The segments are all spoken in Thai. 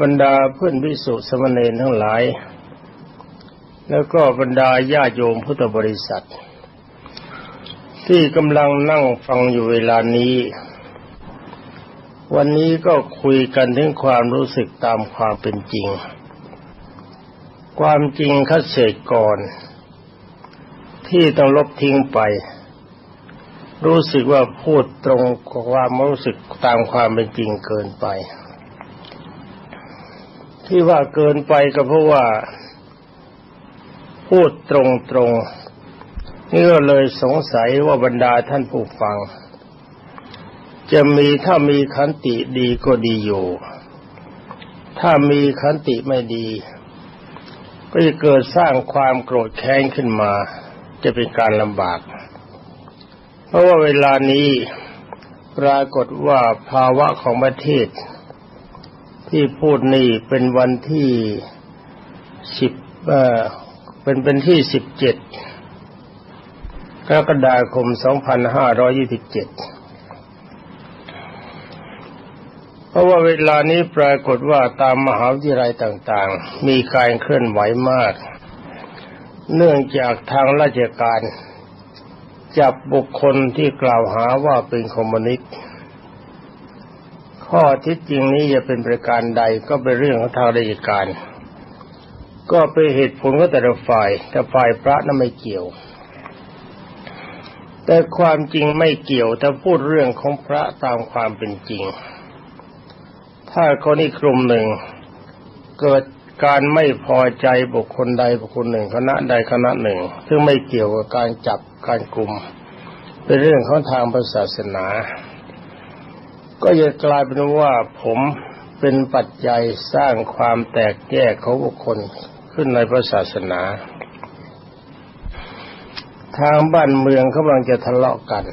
บรรดาเพื่อนวิสุสมณเณรทั้งหลาย แล้วก็บรรดาญาโยมพุทธบริษัท ที่กำลังนั่งฟังอยู่เวลานี้ วันนี้ก็คุยกันถึงความรู้สึกตามความเป็นจริง ความจริงคัดเศษก่อน ที่ต้องลบทิ้งไป รู้สึกว่าพูดตรงความรู้สึกตามความเป็นจริงเกินไป ที่ว่าเกินไปก็เพราะว่า พูดตรงตรงนี่ก็เลยสงสัยว่าบรรดาท่านผู้ฟัง จะมีถ้ามีขันติดีก็ดีอยู่ ถ้ามีขันติไม่ดี ก็จะเกิดสร้างความโกรธแค้นขึ้นมา จะเป็นการลำบาก เพราะว่าเวลานี้ปรากฏว่าภาวะของประเทศ ที่พูดนี่เป็นวันที่สิบเอ่อเป็นเป็นที่สิบเจ็ดกรกฎาคมสองพันห้าร้อยี่สิบเจ็ดเพราะว่าเวลานี้ปรากฏว่าตามมหาวิทยาลัยต่างๆ มีการเคลื่อนไหวมาก เนื่องจากทางราชการ จับบุคคลที่กล่าวหาว่าเป็นคอมมิวนิสต์ ข้อที่จริงนี้จะเป็นประการใดก็เป็นเรื่องของทางราชการ ก็เป็นเหตุผลของแต่ละฝ่ายแต่ฝ่ายพระนั้นไม่เกี่ยว แต่ความจริงไม่เกี่ยวถ้าพูดเรื่องของพระตามความเป็นจริง ถ้าคนอีกกลุ่มหนึ่ง เกิดการไม่พอใจบุคคลใดบุคคลหนึ่งคณะใดคณะหนึ่ง ซึ่งไม่เกี่ยวกับการจับการกลุ่มเป็นเรื่องของทางศาสนา ก็จะกลายเป็นว่าผมเป็นปัจจัยสร้างความแตกแยกของบุคคลขึ้นในพระศาสนา ทางบ้านเมืองเขากำลังจะทะเลาะกัน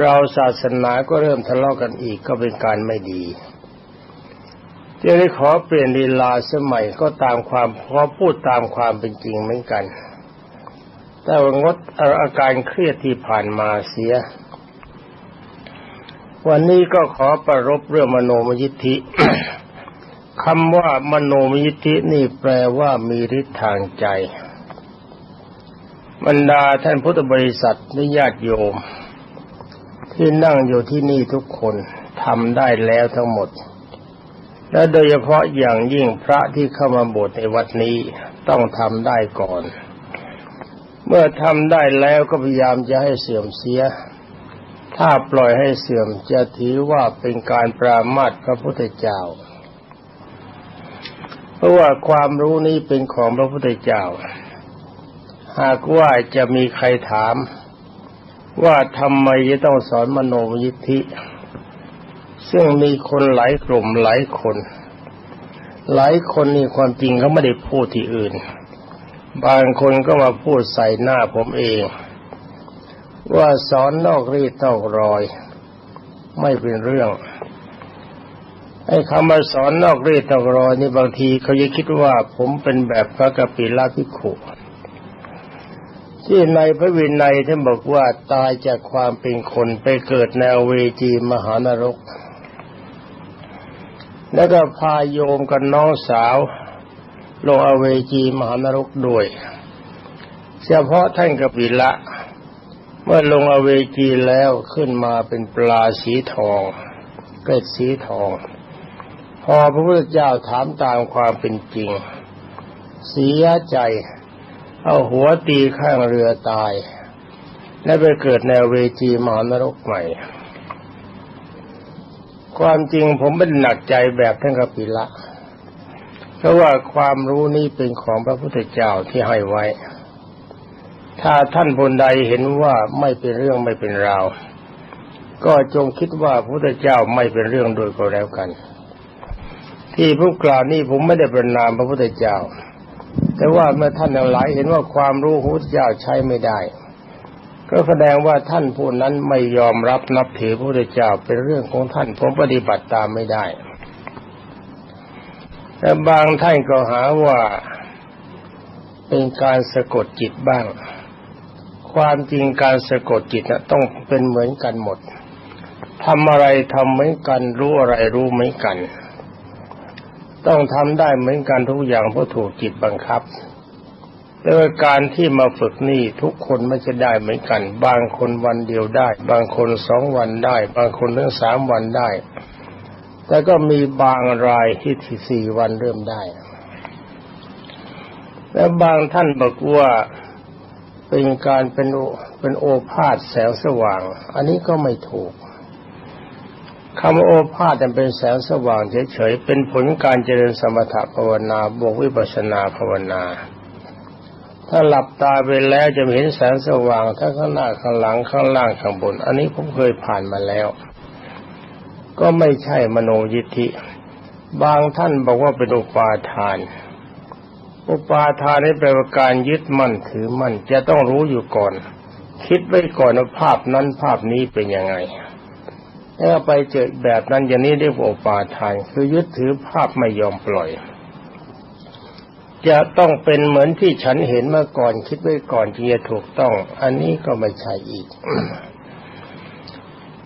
เราศาสนาก็เริ่มทะเลาะกันอีกก็เป็นการไม่ดีจะได้ขอเปลี่ยนลีลาสมัยก็ตามความขอพูดตามความเป็นจริงเหมือนกัน แต่ว่างดอาการเครียดที่ผ่านมาเสีย วันนี้ก็ขอประรบเรื่องมโนมยิทธิคำว่ามโนมยิทธินี่แปลว่ามีฤทธิ์ทางใจบรรดาท่านพุทธบริษัทและญาติโยม ที่นั่งอยู่ที่นี่ทุกคนทำได้แล้วทั้งหมด และโดยเฉพาะอย่างยิ่งพระที่เข้ามาบวชในวัดนี้ต้องทำได้ก่อน เมื่อทำได้แล้วก็พยายามจะให้เสื่อมเสีย ถ้าปล่อยให้เสื่อมจะถือว่าเป็นการปรามาสพระพุทธเจ้า เพราะว่าความรู้นี้เป็นของพระพุทธเจ้า หากว่าจะมีใครถาม ว่าทำไมจะต้องสอนมโนมยิทธิ ซึ่งมีคนหลายกลุ่มหลายคน หลายคนนี่ความจริงเขาไม่ได้พูดที่อื่น บางคนก็มาพูดใส่หน้าผมเอง ว่าสอนนอกรีดนอกรอย ไม่เป็นเรื่องไอ้คำว่าสอนนอกรีดนอกรอยนี่บางทีเขาจะคิดว่าผมเป็นแบบพระกปิลาภิกขุที่ในพระวินัยท่านบอกว่าตายจากความเป็นคนไปเกิดในเวจีมหานรก แล้วก็พาโยมกับน้องสาวลงอเวจีมหานรกด้วย เฉพาะท่านกปิละ เมื่อลงอเวจีแล้วขึ้นมาเป็นปลาสีทองเกล็ดสีทอง พอพระพุทธเจ้าถามตามความเป็นจริง เสียใจ เอาหัวตีข้างเรือตาย และไปเกิดในเวจีมหานรกใหม่ ความจริงผมเป็นหนักใจแบบท่านกปิละ เพราะว่าความรู้นี้เป็นของพระพุทธเจ้าที่ให้ไว้ ถ้าท่านบนใดเห็นว่าไม่เป็นเรื่องไม่เป็นราว ก็จงคิดว่าพระพุทธเจ้าไม่เป็นเรื่องโดยก็แล้วกัน ที่ผู้กล่าวนี้ผมไม่ได้ประนามพระพุทธเจ้า แต่ว่าเมื่อท่านทั้งหลายเห็นว่าความรู้พระพุทธเจ้าใช้ไม่ได้ ก็แสดงว่าท่านผู้นั้นไม่ยอมรับนับถือพระพุทธเจ้าเป็นเรื่องของท่านผมปฏิบัติตามไม่ได้แต่บางท่านก็หาว่าเป็นการสะกดจิตบ้าง ความจริงการสะกดจิตนะต้องเป็นเหมือนกันหมดทำอะไรทำเหมือนกัน รู้อะไรรู้เหมือนกัน ต้องทำได้เหมือนกันทุกอย่างเพราะถูกจิตบังคับแต่ว่าการที่มาฝึกนี่ทุกคนไม่จะได้เหมือนกัน บางคนวันเดียวได้ บางคนสองวันได้ บางคนถึงสามวันได้ แต่ก็มีบางรายที่ที่สี่วันเริ่มได้ และบางท่านบอกว่า เป็นการเป็นโอเป็นโอภาษแสงสว่าง อันนี้ก็ไม่ถูกคำว่าโอภาษเป็นแสงสว่างเฉยๆเป็นผลการเจริญสมถภาวนาบวกวิปัสสนาภาวนา ถ้าหลับตาไปแล้วจะเห็นแสงสว่างทั้งข้างหน้าข้างหลังข้างล่างข้างบน อันนี้ผมเคยผ่านมาแล้ว ก็ไม่ใช่มโนยิทธิ บางท่านบอกว่าเป็นอุปาทาน อุปาทานนี่แปลว่าการยึดมั่นถือมั่นจะต้องรู้อยู่ก่อน คิดไว้ก่อนว่าภาพนั้นภาพนี้เป็นยังไงถ้าไปเจอแบบนั้นอย่างนี้เรียกว่าอุปาทาน คือยึดถือภาพไม่ยอมปล่อย จะต้องเป็นเหมือนที่ฉันเห็นเมื่อก่อน คิดไว้ก่อนจึงจะถูกต้อง อันนี้ก็ไม่ใช่อีก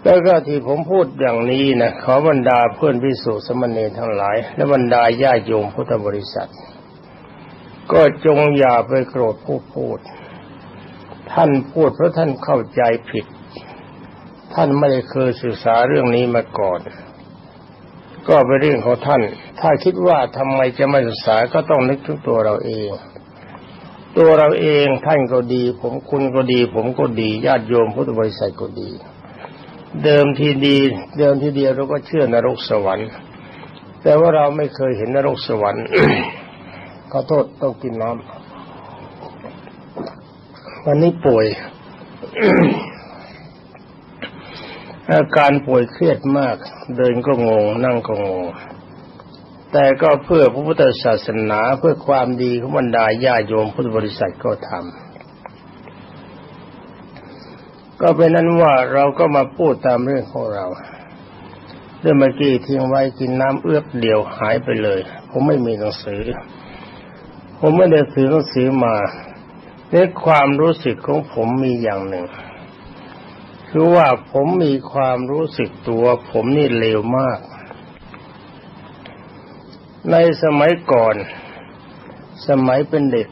แล้วก็ที่ผมพูดอย่างนี้นะขอบรรดาเพื่อนพิสุสมณีทั้งหลาย และบรรดาญาโยมพุทธบริษัท ก็จงอย่าไปโกรธผู้พูด ท่านพูดเพราะท่านเข้าใจผิด ท่านไม่เคยศึกษาเรื่องนี้มาก่อน ก็เป็นเรื่องของท่าน ถ้าคิดว่าทำไมจะไม่ศึกษาก็ต้องนึกถึงตัวเราเอง ตัวเราเองท่านก็ดี ผมคุณก็ดี ผมก็ดีญาติโยมพุทธบริษัทก็ดี เดิมทีดี เดิมทีเดียวเราก็เชื่อนรกสวรรค์ แต่ว่าเราไม่เคยเห็นนรกสวรรค์ ขอโทษต้องกินน้ำวันนี้ป่วย อาการป่วยเครียดมาก เดินก็งง นั่งก็งง แต่ก็เพื่อพระพุทธศาสนาเพื่อความดีของบรรดาญาโยมพุทธบริษัทก็ทำก็เป็นนั้นว่าเราก็มาพูดตามเรื่องของเราเรื่องเมื่อกี้ทิ้งไว้กินน้ำเอื้อบเดียวหายไปเลย ผมไม่มีหนังสือ ผมไม่ได้ถือหนังสือมาในความรู้สึกของผมมีอย่างหนึ่ง คือว่าผมมีความรู้สึกตัว ผมนี่เลวมาก ในสมัยก่อน สมัยเป็นเด็ก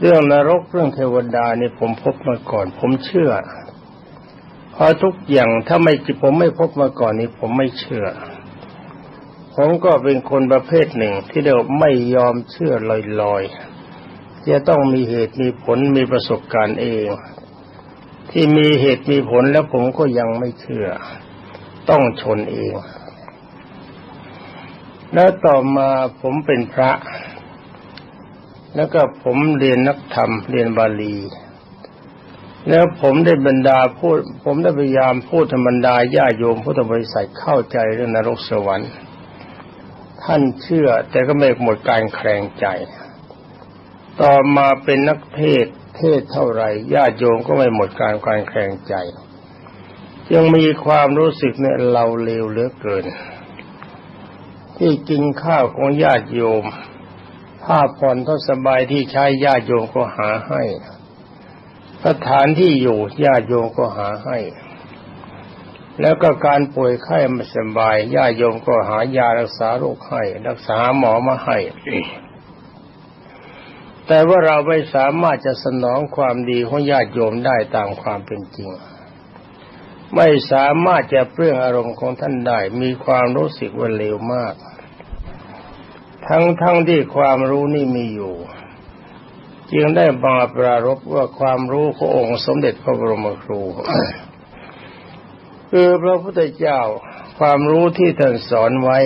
เรื่องนรกเรื่องเทวดานี่ผมพบมาก่อน ผมเชื่อเพราะทุกอย่างถ้าไม่ผมไม่พบมาก่อนนี้ผมไม่เชื่อ ผมก็เป็นคนประเภทหนึ่งที่เดียวไม่ยอมเชื่อลอยๆ จะต้องมีเหตุมีผลมีประสบการณ์เอง ที่มีเหตุมีผลแล้วผมก็ยังไม่เชื่อ ต้องชนเอง แล้วต่อมาผมเป็นพระ แล้วก็ผมเรียนนักธรรม เรียนบาลีแล้วผมได้บรรดาพูด ผมได้พยายามพูดธรรมดาญาโยมพุทธบริษัทเข้าใจเรื่องนรกสวรรค์ ท่านเชื่อแต่ก็ไม่หมดการแคลงใจ ต่อมาเป็นนักเทศเทศเท่าไหร่ญาติโยมก็ไม่หมดการการแคลงใจ ยังมีความรู้สึกเนี่ยเราเลวเหลือเกิน ที่กินข้าวของญาติโยมผ้าผ่อนท่าสบายที่ใช้ญาติโยมก็หาให้สถานที่อยู่ญาติโยมก็หาให้ แล้วก็การป่วยไข้ไม่สบายญาติโยมก็หายารักษาโรคให้ รักษาหมอมาให้ แต่ว่าเราไม่สามารถจะสนองความดีของญาติโยมได้ตามความเป็นจริง ไม่สามารถจะเปลื้องอารมณ์ของท่านได้ มีความรู้สึกว่าเลวมาก ทั้งทั้งที่ความรู้นี่มีอยู่จึงได้มาปรารบว่าความรู้ขององค์สมเด็จพระบรมครู คือพระพุทธเจ้าความรู้ที่ท่านสอนไว้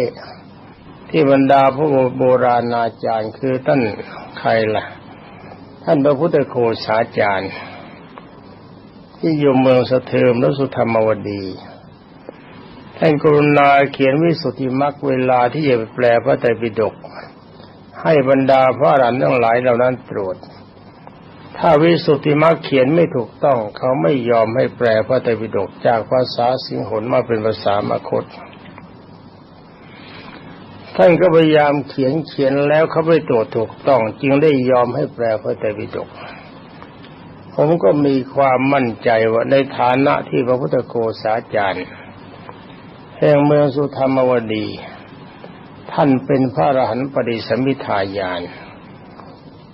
ที่บรรดาพระโบราณอาจารย์คือท่านใครล่ะ ท่านพระพุทธโคสาจารย์ ที่อยู่เมืองสะเทิมและสุธรรมวดีท่านกรุณาเขียนวิสุทธิมรรคเวลาที่จะแปลพระไตรปิฎกให้บรรดาพระอรหันต์ทั้งหลายเหล่านั้นตรวจ ถ้าวิสุทธิมรรคเขียนไม่ถูกต้อง เขาไม่ยอมให้แปลพระไตรปิฎกจากภาษาสิงหนมาเป็นภาษามาคตท่านก็พยายามเขียนเขียนแล้วเขาไม่ตรวจถูกต้อง จึงได้ยอมให้แปลพระไตรปิฎกผมก็มีความมั่นใจว่าในฐานะที่พระพุทธโกษาจารย์แห่งเมืองสุธรรมวดี ท่านเป็นพระอรหันต์ปริสมมิทายาน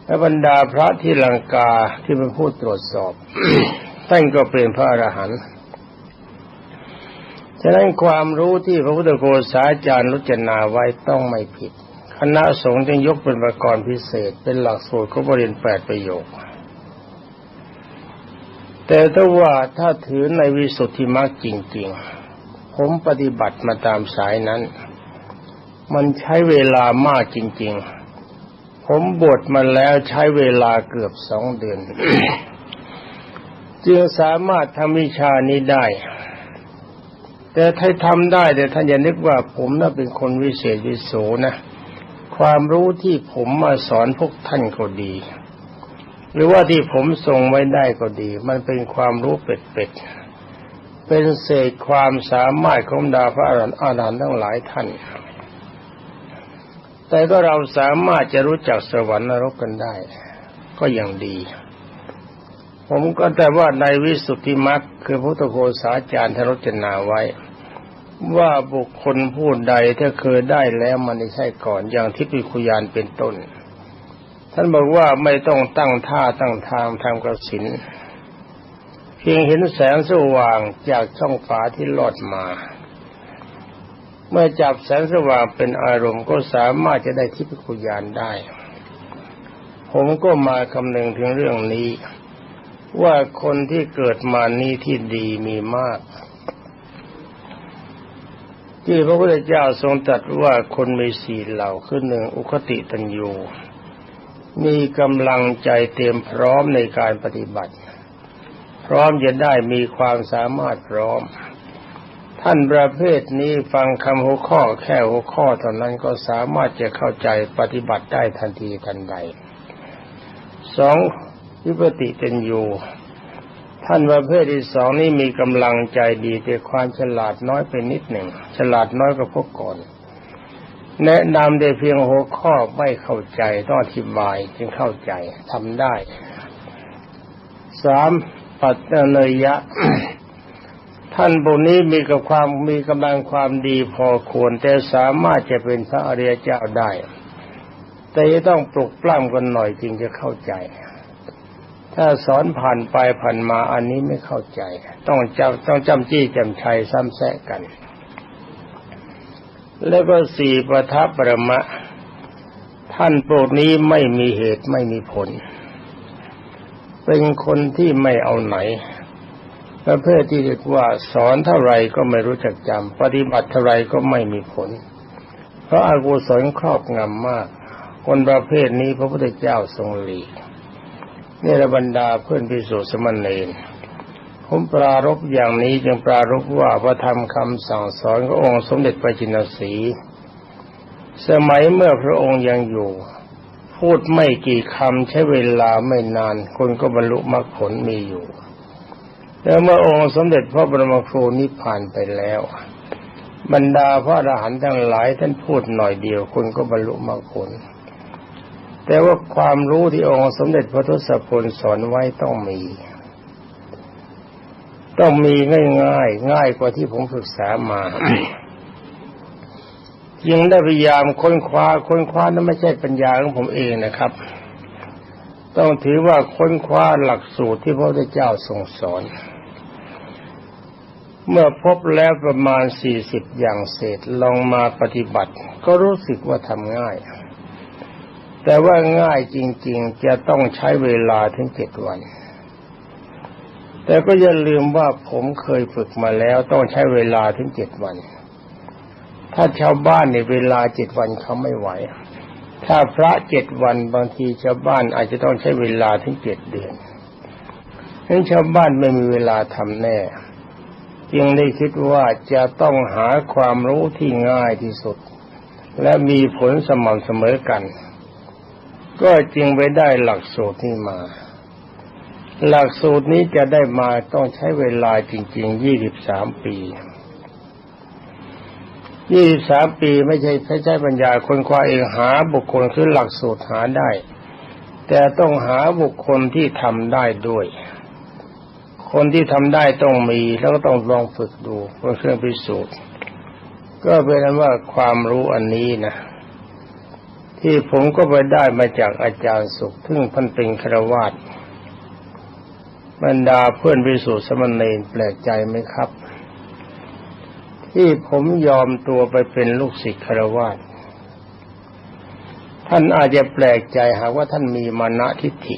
และบรรดาพระที่ลังกาที่เป็นผู้ตรวจสอบท่านก็เป็นพระอรหันต์ฉะนั้นความรู้ที่พระพุทธโฆษาจารย์รุจนาไว้ต้องไม่ผิด คณะสงฆ์จึงยกเป็นประกรณ์พิเศษ เป็นหลักสูตรเขาบริเวณแปดประโยค แต่ถ้าว่าถ้าถือในวิสุทธิมรรคจริง ๆ ผมปฏิบัติมาตามสายนั้น มันใช้เวลามากจริง ๆ ผมบวชมาแล้วใช้เวลาเกือบสองเดือน จึงสามารถทำวิชานี้ได้ แต่ถ้าทำได้แต่ท่านอย่านึกว่าผมน่ะเป็นคนวิเศษวิโสนะ ความรู้ที่ผมมาสอนพวกท่านก็ดี หรือว่าที่ผมส่งไว้ได้ก็ดี มันเป็นความรู้เป็ดๆเป็นเศษความสามารถของดาพระอรหันต์อาหารทั้งหลายท่าน แต่ก็เราสามารถจะรู้จักสวรรค์นรกกันได้ ก็ยังดี ผมก็แต่ว่าในวิสุทธิมรรคคือพุทธโฆษาจารย์ทรจนาไว้ ว่าบุคคลผู้ใดถ้าเคยได้แล้วมันไม่ใช่ก่อนอย่างที่ปิคุยานเป็นต้น ท่านบอกว่าไม่ต้องตั้งท่าตั้งทางทำกระสินเพียงเห็นแสงสว่างจากช่องฝาที่ลอดมา เมื่อจับแสงสว่างเป็นอารมณ์ก็สามารถจะได้ทิพยคุยานได้ ผมก็มาคำนึงถึงเรื่องนี้ ว่าคนที่เกิดมานี้ที่ดีมีมาก ที่พระพุทธเจ้าทรงตรัสว่าคนมีสี่เหล่าคือหนึ่งอุคติตัญญูมีกำลังใจเตรียมพร้อมในการปฏิบัติ พร้อมจะได้มีความสามารถพร้อม ท่านประเภทนี้ฟังคำหัวข้อแค่หัวข้อเท่านั้นก็สามารถจะเข้าใจปฏิบัติได้ทันทีทันใดสองวิปติเป็นอยู่ท่านประเภทที่สองนี้มีกำลังใจดีแต่ความฉลาดน้อยไปนิดหนึ่ง ฉลาดน้อยกว่าพวกก่อน แนะนำได้เพียงหัวข้อไม่เข้าใจต้องอธิบายจึงเข้าใจทำได้สามปัตเนยยะ ท่านบุนี้มีกับความมีกำลังความดีพอควร แต่สามารถจะเป็นพระอริยเจ้าได้ แต่จะต้องปลุกปล้ำกันหน่อยจึงจะเข้าใจ ถ้าสอนผ่านไปผ่านมาอันนี้ไม่เข้าใจ ต้องจำต้องจำจี้จำชัยซ้ำแซะกัน แล้วก็สี่ประทับประมะ ท่านโปรดนี้ไม่มีเหตุไม่มีผล เป็นคนที่ไม่เอาไหน ประเภทที่เรียกว่าสอนเท่าไรก็ไม่รู้จักจำปฏิบัติเท่าไรก็ไม่มีผล เพราะอากุศลครอบงำมาก คนประเภทนี้พระพุทธเจ้าทรงหลีกนี่ระบรรดาเพื่อนพิสุสมณเณรผมปรารบอย่างนี้จึงปรารบว่าพระธรรมคำสั่งสอนขององค์สมเด็จพระจินสี สมัยเมื่อพระองค์ยังอยู่ พูดไม่กี่คำใช้เวลาไม่นาน คนก็บรรลุมรรคผลมีอยู่ แล้วเมื่อองค์สมเด็จพระบรมครูนิพพานไปแล้ว บรรดาพระอรหันต์ทั้งหลายท่านพูดหน่อยเดียวคนก็บรรลุมรรคผล แต่ว่าความรู้ที่องค์สมเด็จพระทศพลสอนไว้ต้องมี ต้องมีง่ายๆง่ายกว่าที่ผมศึกษามายังได้พยายามค้นคว้าค้นคว้านั้นไม่ใช่ปัญญาของผมเองนะครับ ต้องถือว่าค้นคว้าหลักสูตรที่พระพุทธเจ้าทรงสอน เมื่อพบแล้วประมาณสี่สิบอย่างเศษลองมาปฏิบัติ ก็รู้สึกว่าทำง่าย แต่ว่าง่ายจริง ๆ จะต้องใช้เวลาถึงเจ็ดวัน แต่ก็อย่าลืมว่าผมเคยฝึกมาแล้วต้องใช้เวลาถึงเจ็ดวัน ถ้าชาวบ้านในเวลาเจ็ดวันเขาไม่ไหว ถ้าพระเจ็ดวันบางทีชาวบ้านอาจจะต้องใช้เวลาถึงเจ็ดเดือนฉะนั้ชาวบ้านไม่มีเวลาทำแน่ จึงได้คิดว่าจะต้องหาความรู้ที่ง่ายที่สุด และมีผลสม่ำเสมอกัน ก็จึงไปได้หลักสูตรนี้มา หลักสูตรนี้จะได้มาต้องใช้เวลาจริงๆยี่สิบสามปียี่สิบสามปีไม่ใช่ใช้ใช้ปัญญาคนคว้าเองหาบุคคลคือหลักสูตรหาได้ แต่ต้องหาบุคคลที่ทำได้ด้วย คนที่ทำได้ต้องมีแล้วก็ต้องลองฝึกดูเป็นเครื่องพิสูจน์ ก็เป็นนั้นว่าความรู้อันนี้นะที่ผมก็ไปได้มาจากอาจารย์สุขซึ่งท่านเป็นครวาสบรรดาเพื่อนวิสุทธิสมณีแปลกใจไหมครับ ที่ผมยอมตัวไปเป็นลูกศิษย์ครวาสท่านอาจจะแปลกใจหากว่าท่านมีมานะทิฏฐิ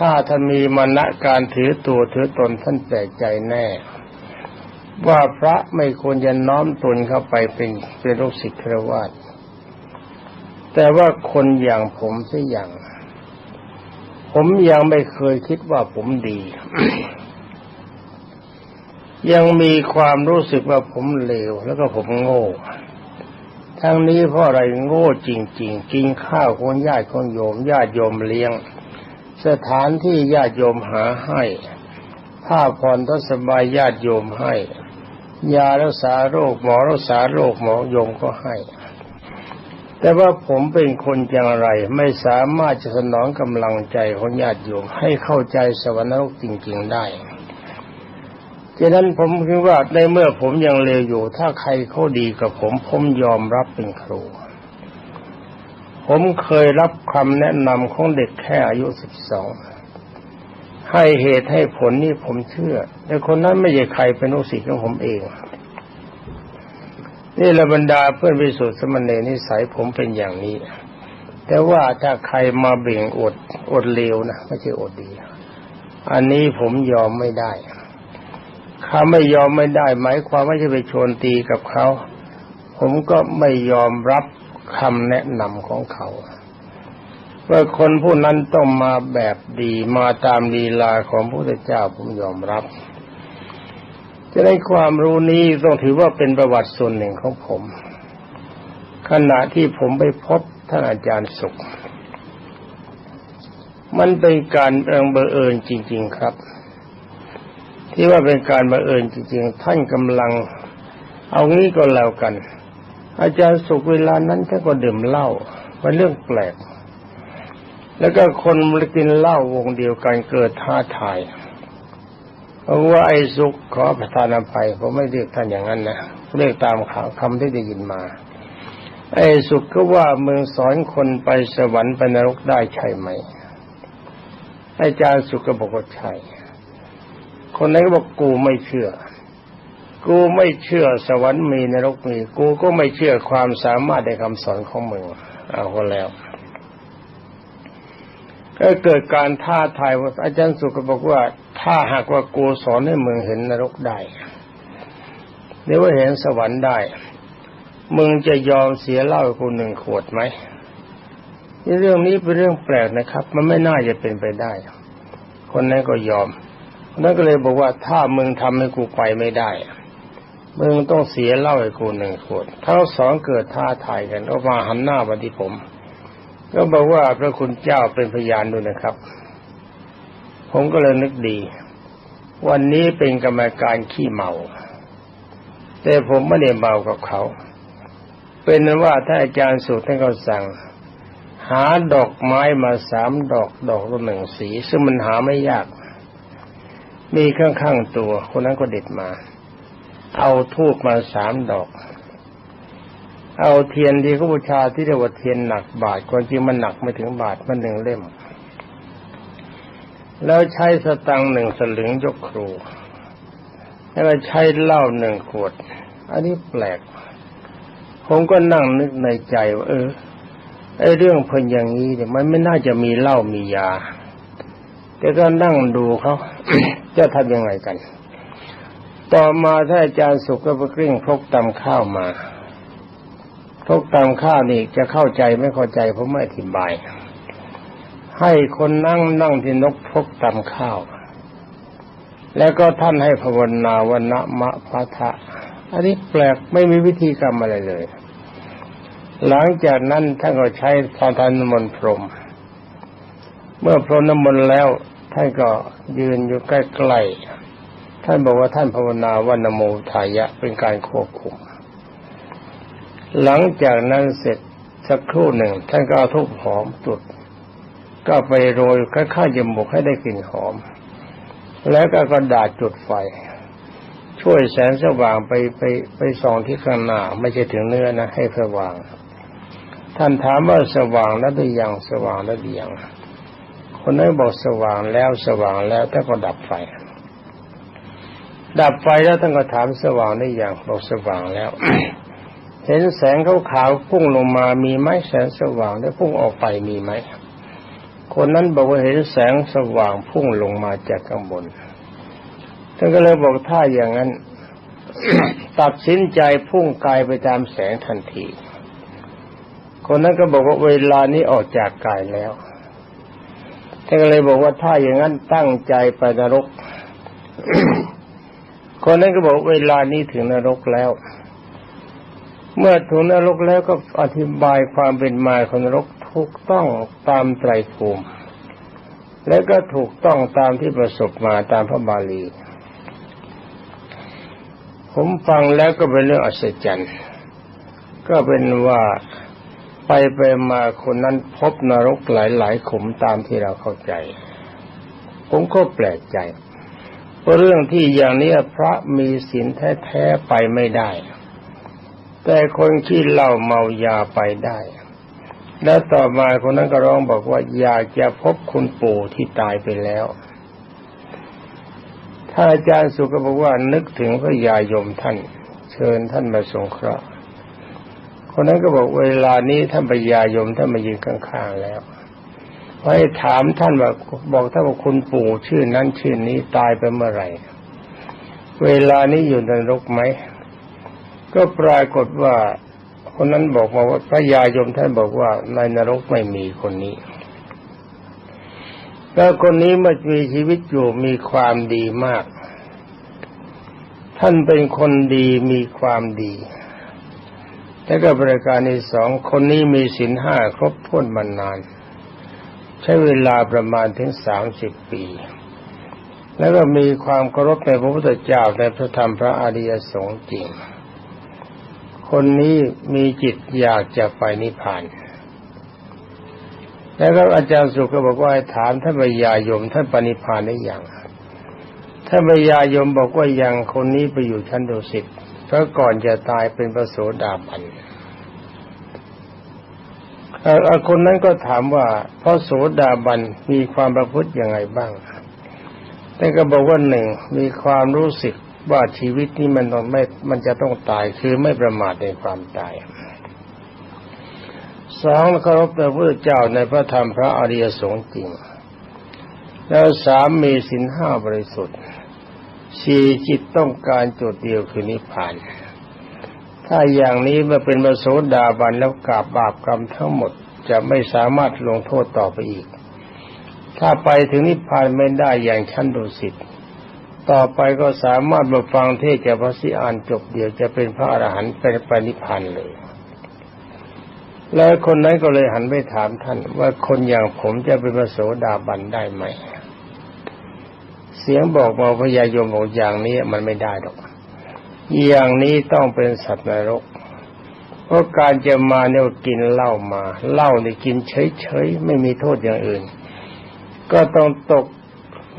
ถ้าท่านมีมานะการถือตัวถือตนท่านแปลกใจแน่ ว่าพระไม่ควรจะน้อมตนเข้าไปเป็นเป็นลูกศิษย์ครวาสแต่ว่าคนอย่างผมสักอย่าง ผมยังไม่เคยคิดว่าผมดี ยังมีความรู้สึกว่าผมเลวแล้วก็ผมโง่ทั้งนี้เพราะอะไรโง่จริง ๆ กินข้าวของญาติของโยมญาติโยมเลี้ยง สถานที่ญาติโยมหาให้ผ้าผ่อนทศบายญาติโยมให้ ยารักษาโรคหมอรักษาโรคหมอโยมก็ให้ แต่ว่าผมเป็นคนอย่างไร ไม่สามารถจะสนองกำลังใจของญาติโยมให้เข้าใจสวรรค์จริง ๆได้ฉะนั้นผมคิดว่าในเมื่อผมยังเลวอยู่ ถ้าใครเขาดีกับผม ผมยอมรับเป็นครู ผมเคยรับคำแนะนำของเด็กแค่อายุสิบสองให้เหตุให้ผลนี่ผมเชื่อ แต่คนนั้นไม่ใช่ใครเป็นลูกศิษย์ของผมเอง นี่ระบรรดาเพื่อนวิสุทธิสมณีนิสัยผมเป็นอย่างนี้ แต่ว่าถ้าใครมาเบ่งอดอดเลวนะไม่ใช่อดดี อันนี้ผมยอมไม่ได้เขาไม่ยอมไม่ได้ หมายความว่าจะไปชนตีกับเขา ผมก็ไม่ยอมรับ คำแนะนำของเขาว่าคนผู้นั้นต้องมาแบบดีมาตามลีลาของพระพุทธเจ้าผมยอมรับ จะได้ความรู้นี้ต้องถือว่าเป็นประวัติส่วนหนึ่งของผม ขณะที่ผมไปพบท่านอาจารย์สุข มันเป็นการเอิงบังเอิญจริง ๆครับ ที่ว่าเป็นการบังเอิญจริง ๆ ท่านกำลัง เอางี้ก็แล้วกัน อาจารย์สุขเวลานั้นท่านก็ดื่มเหล้าเป็นเรื่องแปลก แล้วก็คนมากินเหล้าวงเดียวกันเกิดท้าทายเพราะว่าไอ้สุขขอประทานอภัยผมไม่เรียกท่านอย่างนั้นนะเรียกตามข่าวคำที่ได้ยินมา ไอ้สุขก็ว่าเมืองสอนคนไปสวรรค์ไปนรกได้ใช่ไหมอาจารย์สุขก็บอกว่าใช่คนนั้นก็บอกกูไม่เชื่อ กูไม่เชื่อสวรรค์มีนรกมี กูก็ไม่เชื่อความสามารถในคำสอนของมึงเอาคนแล้วก็เกิดการท้าทายว่าอาจารย์สุขก็บอกว่า ถ้าหากว่ากูสอนให้มึงเห็นนรกได้หรือว่าเห็นสวรรค์ได้ มึงจะยอมเสียเหล้ากูหนึ่งขวดไหมเรื่องนี้เป็นเรื่องแปลกนะครับ มันไม่น่าจะเป็นไปได้ คนนั้นก็ยอมนั่นก็เลยบอกว่าถ้ามึงทำให้กูไปไม่ได้ มึงต้องเสียเหล้าให้กูหนึ่งขวดทั้งสองเกิดท้าทายกันก็มาหันหน้ามาที่ผม ก็บอกว่าพระคุณเจ้าเป็นพยานด้วยนะครับ ผมก็เลยนึกดี วันนี้เป็นกรรมการขี้เมา แต่ผมไม่ได้เมากับเขา เป็นว่าถ้าอาจารย์สุท่านก็สั่ง หาดอกไม้มาสามดอกดอกละหนึ่งสี ซึ่งมันหาไม่ยาก มีข้างๆตัว คนนั้นก็เด็ดมา เอาทูบมาสามดอก เอาเทียนที่เขาบูชาที่เรียกว่าเทียนหนักบาทความจริงมันหนักไม่ถึงบาทมันหนึ่งเล่ม แล้วใช้สตังหนึ่งสลึงยกครู แล้วใช้เหล้าหนึ่งขวด อันนี้แปลก ผมก็นั่งนึกในใจว่าเออไอ้เรื่องเพิ่นอย่างนี้เนี่ยมันไม่น่าจะมีเหล้ามียา แต่ก็นั่งดูเขาจะทำยังไงกัน ต่อมาถ้าอาจารย์สุกก็ไปกริ่งพกตำข้าวมาพกตำข้าวนี่จะเข้าใจไม่เข้าใจผมไม่อธิบาย ให้คนนั่งนั่งที่นกพกตำข้าว แล้วก็ท่านให้ภาวนาวนะมะพะทะอันนี้แปลกไม่มีวิธีกรรมอะไรเลย หลังจากนั้นท่านก็ใช้ทานทานมนต์พรม เมื่อพรมน้ำมนต์แล้วท่านก็ยืนอยู่ใกล้ๆ ท่านบอกว่าท่านภาวนาวันนโมทายะเป็นการควบคุม หลังจากนั้นเสร็จสักครู่หนึ่ง ท่านก็เอาทุบหอมจุด ก็ไปโรยข้าๆจมูกให้ได้กลิ่นหอม แล้วก็กระดาษจุดไฟ ช่วยแสงสว่างไปไปไปส่องที่ข้างหน้า ไม่ใช่ถึงเนื้อนะ ให้สว่างทท่านถามว่าสว่างแล้วหรือยังสว่างแล้วหรือยังคนนั้นบอกสว่างแล้วสว่างแล้วแต่ก็ดับไฟ ดับไฟแล้วท่านก็ถามสว่างได้ยังบอกสว่างแล้ว เห็นแสงขาวๆพุ่งลงมามีไหมแสงสว่างแล้วพุ่งออกไปมีไหมคนนั้นบอกว่าเห็นแสงสว่างพุ่งลงมาจากข้างบนท่านก็เลยบอกถ้าอย่างนั้น ตัดสินใจพุ่งกายไปตามแสงทันที คนนั้นก็บอกว่าเวลานี้ออกจากกายแล้วท่านก็เลยบอกว่าถ้าอย่างนั้นตั้งใจไปนรก คนนั้นก็บอกเวลานี้ถึงนรกแล้ว เมื่อถึงนรกแล้วก็อธิบายความเป็นมาของนรกถูกต้องตามไตรภูมิ และก็ถูกต้องตามที่ประสบมาตามพระบาลี ผมฟังแล้วก็เป็นเรื่องอัศจรรย์ ก็เป็นว่าไปไปมาคนนั้นพบนรกหลายๆขุมตามที่เราเข้าใจ ผมก็แปลกใจ เพราะเรื่องที่อย่างนี้พระมีศีลแท้ๆไปไม่ได้ แต่คนที่เหล้าเมายาไปได้ แล้วต่อมาคนนั้นก็ร้องบอกว่าอยากจะพบคุณปู่ที่ตายไปแล้ว ถ้าอาจารย์สุก็บอกว่านึกถึงพระยายมท่าน เชิญท่านมาสงเคราะห์คนนั้นก็บอกเวลานี้ท่านพระยายมท่านมายืนข้างๆแล้ว ไว้ถามท่านว่าบอกท่านว่าคุณปู่ชื่อนั้นชื่อนี้ตายไปเมื่อไหร่ เวลานี้อยู่ในนรกไหม ก็ปรากฏว่า คนนั้นบอกมาว่าพระยายมท่านบอกว่าในนรกไม่มีคนนี้แล้วคนนี้เมื่อมีชีวิตอยู่มีความดีมาก ท่านเป็นคนดีมีความดีแล้วก็บริการที่สองคนนี้มีศีลห้าครบถ้วนมานาน ใช้เวลาประมาณถึงสามสิบปี แล้วก็มีความเคารพในพระพุทธเจ้าในพระธรรมพระอริยสงฆ์จริง คนนี้มีจิตอยากจะไปนิพพานแล้วก็อาจารย์สุขก็บอกว่าถามท่านพญายมท่านปณิพานได้อย่างท่านพญายมบอกว่ายังคนนี้ไปอยู่ชั้นดุสิตเพราะก่อนจะตายเป็นพระโสดาบัน คนนั้นก็ถามว่าพระโสดาบันมีความประพฤติยังไงบ้างท่านก็บอกว่าหนึ่งมีความรู้สึกว่าชีวิตนี้มันไม่มันจะต้องตายคือไม่ประมาทในความตายสองเคารพพระพุทธเจ้าในพระธรรมพระอริยสงฆ์จริง แล้วสามมีสินห้าบริสุทธิ์สี่จิตต้องการจุดเดียวคือนิพพาน ถ้าอย่างนี้เมื่อเป็นมโสดาบันแล้วกาบบาปกรรมทั้งหมดจะไม่สามารถลงโทษต่อไปอีก ถ้าไปถึงนิพพานไม่ได้อย่างชั้นดุสิตต่อไปก็สามารถมาฟังเทศจากพระสิอานจบเดียวจะเป็นพระอรหันต์เป็นไปนิพพานเลย แล้วคนนั้นก็เลยหันไปถามท่าน ว่าคนอย่างผมจะเป็นพระโสดาบันได้ไหม เสียงบอกมาพญายมบอกอย่างนี้มันไม่ได้หรอก อย่างนี้ต้องเป็นสัตว์นรก เพราะการจะมาเนี่ยกินเหล้ามาเหล้าเนี่ยกินเฉยๆไม่มีโทษอย่างอื่น ก็ต้องตก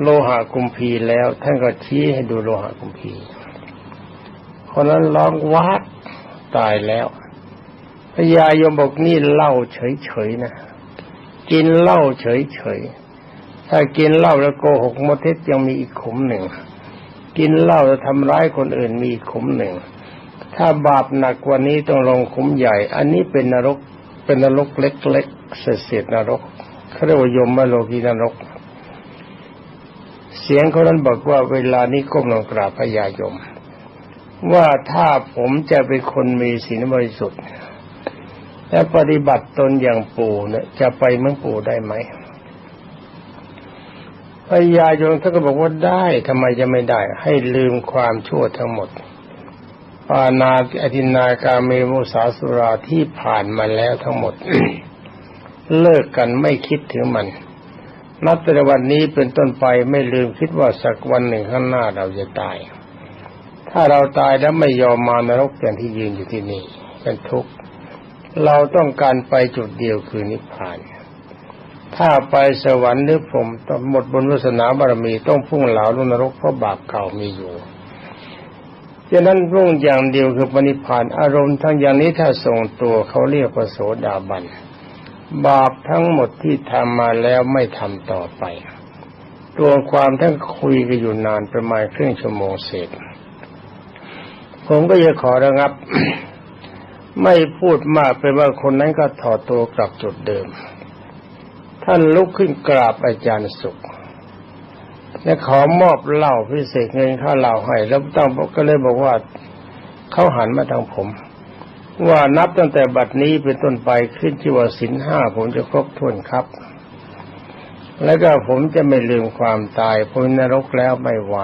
โลหะกุมพีแล้ว ท่านก็ชี้ให้ดูโลหะกุมพีคนนั้นร้องวัดตายแล้วพญายมบอกนี่เหล้าเฉยๆนะกินเหล้าเฉยๆถ้ากินเหล้าแล้วโกหกมดเท็จยังมีอีกขุมหนึ่ง กินเหล้าแล้วทำร้ายคนอื่นมีขุมหนึ่ง ถ้าบาปหนักกว่านี้ต้องลงขุมใหญ่ อันนี้เป็นนรกเป็นนรกเล็กๆเศษๆนรกเขาเรียกว่ายมโลกีนรก เสียงเขานั้นบอกว่าเวลานี้ก้มลงกราบพญายม ว่าถ้าผมจะเป็นคนมีศีลบริสุทธิ์และปฏิบัติตนอย่างปู่เนี่ยจะไปเมืองปู่ได้ไหม พญายมท่านก็บอกว่าได้ทำไมจะไม่ได้ ให้ลืมความชั่วทั้งหมดปานาอธินากาเมมุสาสุราที่ผ่านมาแล้วทั้งหมด เลิกกันไม่คิดถึงมัน นับแต่วันนี้เป็นต้นไปไม่ลืมคิดว่าสักวันหนึ่งข้างหน้าเราจะตาย ถ้าเราตายแล้วไม่ยอมมานรกอย่างที่ยืนอยู่ที่นี่เป็นทุกข์เราต้องการไปจุดเดียวคือนิพพาน ถ้าไปสวรรค์หรือผมต้องหมดบุญวาสนาบารมีต้องพุ่งเหลาลงนรกเพราะบาปเก่ามีอยู่ฉะนั้นรุ่งอย่างเดียวคือปณิพานอารมณ์ทั้งอย่างนี้ถ้าส่งตัวเขาเรียกว่าโสดาบัน บาปทั้งหมดที่ทำมาแล้วไม่ทำต่อไป ตัวความทั้งคุยกันอยู่นานประมาณครึ่งชั่วโมงเสร็จผมก็จะขอระงับ ไม่พูดมากไปว่าคนนั้นก็ถอดตัวกลับจุดเดิม ท่านลุกขึ้นกราบอาจารย์สุข และขอมอบเหล้าพิเศษเงินค่าเหล้าให้ แล้วต้องก็เลยบอกว่าเขาหันมาทางผม ว่านับตั้งแต่บัดนี้เป็นต้นไปขึ้นชื่ว่าสินห้าผมจะครบถ้วนครับ แล้วก็ผมจะไม่ลืมความตายพ้นนรกแล้วไม่ไหว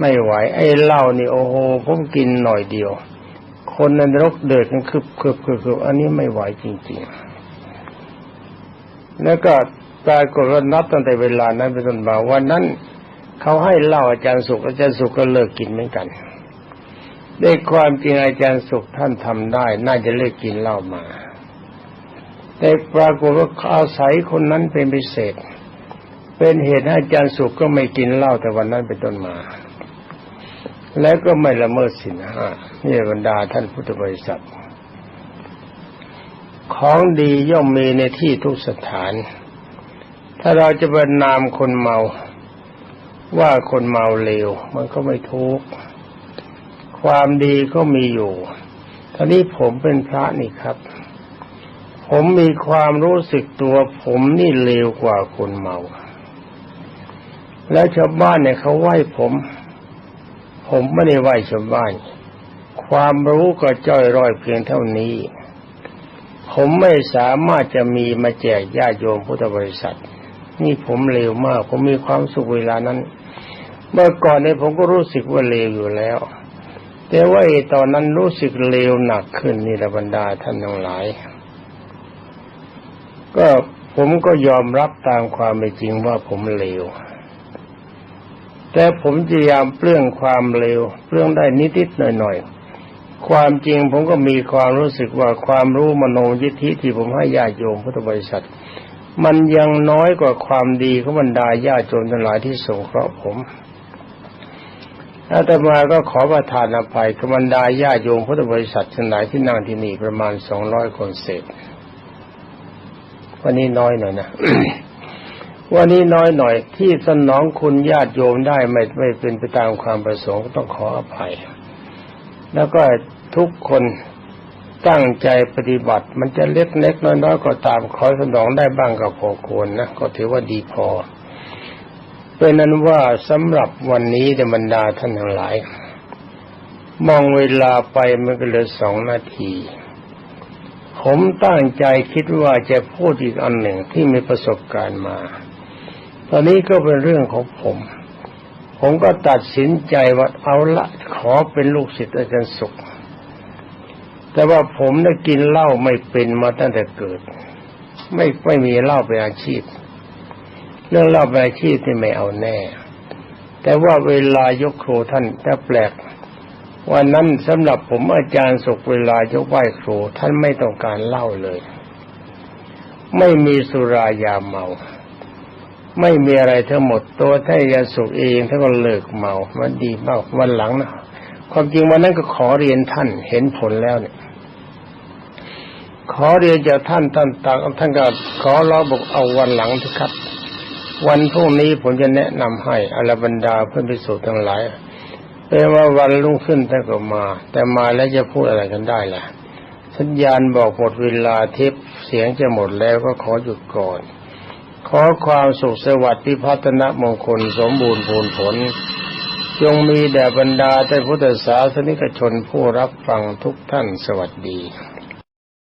ไม่ไหว ไอ้เหล้านี่โอ้โหผมกินหน่อยเดียว คนในนรกเดือดกันคืบคืบคืบคืบอันนี้ไม่ไหวจริง ๆ แล้วก็ปรากฏว่านับตั้งแต่เวลานั้นเป็นต้นมาวันนั้นเขาให้เล้าอาจารย์สุขอาจารย์สุขก็เลิกกินเหมือนกันได้ความจริงอาจารย์สุขท่านทำได้ น่าจะเลิกกินเหล้ามา แต่ปรากฏว่าอาศัยคนนั้นเป็นพิเศษ เป็นเหตุให้อาจารย์สุขก็ไม่กินเหล้าแต่วันนั้นเป็นต้นมา แล้วก็ไม่ละเมิดสินห้านี่บรรดาท่านพุทธบริษัท ของดีย่อมมีในที่ทุกสถาน ถ้าเราจะบรรนามคนเมา ว่าคนเมาเลวมันก็ไม่ทุกข์ความดีก็มีอยู่ท่านี้ผมเป็นพระนี่ครับ ผมมีความรู้สึกตัว ผมนี่เลวกว่าคนเมา แล้วชาวบ้านเนี่ยเขาไหว้ผม ผมไม่ได้ไหว้ชาวบ้าน ความรู้ก็จ้อยร่อยเพียงเท่านี้ ผมไม่สามารถจะมีมาแจกญาติโยมพุทธบริษัท นี่ผมเลวมาก ผมมีความสุขเวลานั้น เมื่อก่อนเนี่ยผมก็รู้สึกว่าเลวอยู่แล้ว แต่ว่าตอนนั้นรู้สึกเลวหนักขึ้นนี่ระบรรดาท่านทั้งหลาย ก็ผมก็ยอมรับตามความเป็นจริงว่าผมเลวแต่ผมพยายามเปลื้องความเลวเปลื้องได้นิดๆหน่อยๆ ความจริงผมก็มีความรู้สึกว่าความรู้มโนยิทธิที่ผมให้ญาติโยมพุทธบริษัท มันยังน้อยกว่าความดีของบรรดาญาติโยมทั้งหลายที่สงเคราะห์ผมอาตมาก็ขอประทานอภัยกับบรรดาญาโยมพุทธบริษัททั้งหลายที่นั่งที่นี่ประมาณสองร้อยคนเศษวันนี้น้อยหน่อยนะวันนี้น้อยหน่อย ที่สนองคุณญาติโยมได้ไม่ไม่เป็นไปตามความประสงค์ต้องขออภัย แล้วก็ ทุกคนตั้งใจปฏิบัติมันจะเล็กเล็กน้อยน้อยก็ตามขอสนองได้บ้างก็พอควรนะก็ถือว่าดีพอ เป็นนั้นว่าสำหรับวันนี้ในบรรดาท่านทั้งหลาย มองเวลาไปมันก็เหลือสองนาที ผมตั้งใจคิดว่าจะพูดอีกอันหนึ่งที่มีประสบการณ์มา ตอนนี้ก็เป็นเรื่องของผม ผมก็ตัดสินใจว่าเอาละขอเป็นลูกศิษย์อาจารย์สุข แต่ว่าผมได้กินเหล้าไม่เป็นมาตั้งแต่เกิด ไม่ไม่มีเหล้าเป็นอาชีพ เรื่องเหล่าใบชีพที่ไม่เอาแน่ แต่ว่าเวลายกครูท่านแต่แปลกวันนั้นสำหรับผมอาจารย์สุกเวลายกไหว้ครูท่านไม่ต้องการเหล่าเลย ไม่มีสุรายาเมา ไม่มีอะไรทั้งหมดตัวท่านยาสุกเองท่านก็เลิกเมามันดีมากวันหลังนะความจริงวันนั้นก็ขอเรียนท่านเห็นผลแล้วเนี่ย ขอเรียนจากท่านท่านตักท่านก็ขอร้องบอกเอาวันหลังเถอะครับ วันพรุ่งนี้ผมจะแนะนำให้อรบรรดาเพื่อนพิสูจน์ทั้งหลายเป็นว่าวันรุ่งขึ้นท่านก็มา แต่มาแล้วจะพูดอะไรกันได้ล่ะ สัญญาณบอกหมดเวลาเทปเสียงจะหมดแล้วก็ขอหยุดก่อน ขอความสุขสวัสดิ์พิพัฒนมงคลสมบูรณ์ผลผลจงมีแด่บรรดาแต่พุทธศาสนิกชนผู้รับฟังทุกท่านสวัสดี